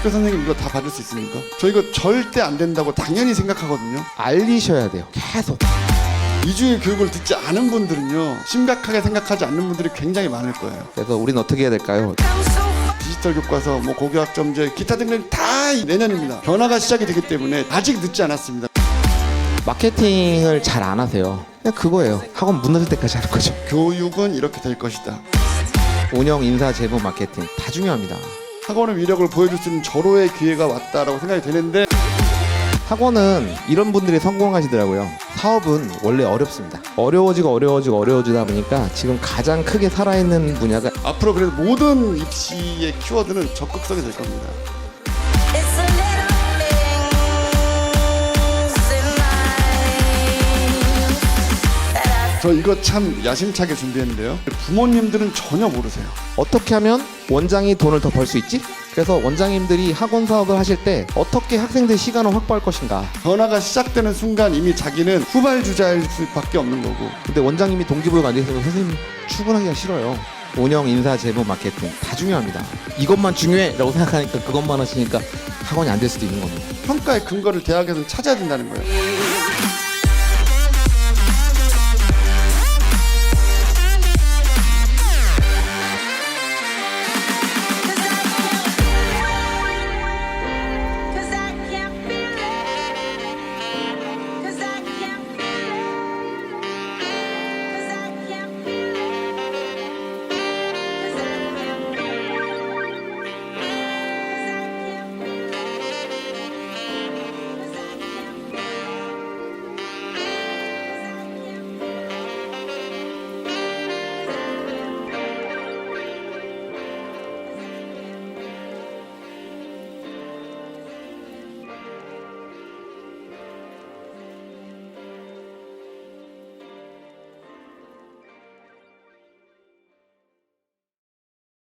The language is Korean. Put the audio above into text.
학교 선생님 이거 다 받을 수 있습니까? 저 이거 절대 안 된다고 당연히 생각하거든요. 알리셔야 돼요. 계속. 이주의 교육을 듣지 않은 분들은요 심각하게 생각하지 않는 분들이 굉장히 많을 거예요. 그래서 우리는 어떻게 해야 될까요? 디지털 교과서, 뭐 고교학점제, 기타 등등 다 내년입니다. 변화가 시작이 되기 때문에 아직 늦지 않았습니다. 마케팅을 잘 안 하세요. 그냥 그거예요. 학원 문 닫을 때까지 하는 거죠. 교육은 이렇게 될 것이다. 운영, 인사, 재무, 마케팅 다 중요합니다. 학원의 위력을 보여줄 수 있는 절호의 기회가 왔다라고 생각이 되는데 학원은 이런 분들이 성공하시더라고요. 사업은 원래 어렵습니다. 어려워지고 어려워지고 어려워지다 보니까 지금 가장 크게 살아있는 분야가 앞으로 그래도 모든 입시의 키워드는 적극성이 될 겁니다. 저 이거 참 야심차게 준비했는데요. 부모님들은 전혀 모르세요. 어떻게 하면 원장이 돈을 더 벌 수 있지? 그래서 원장님들이 학원 사업을 하실 때 어떻게 학생들 시간을 확보할 것인가? 변화가 시작되는 순간 이미 자기는 후발주자일 수밖에 없는 거고 근데 원장님이 동기부여가 안돼 있어서 선생님 출근하기가 싫어요. 운영, 인사, 재무, 마케팅 다 중요합니다. 이것만 중요해라고 생각하니까 그것만 하시니까 학원이 안 될 수도 있는 겁니다. 평가의 근거를 대학에서는 찾아야 된다는 거예요.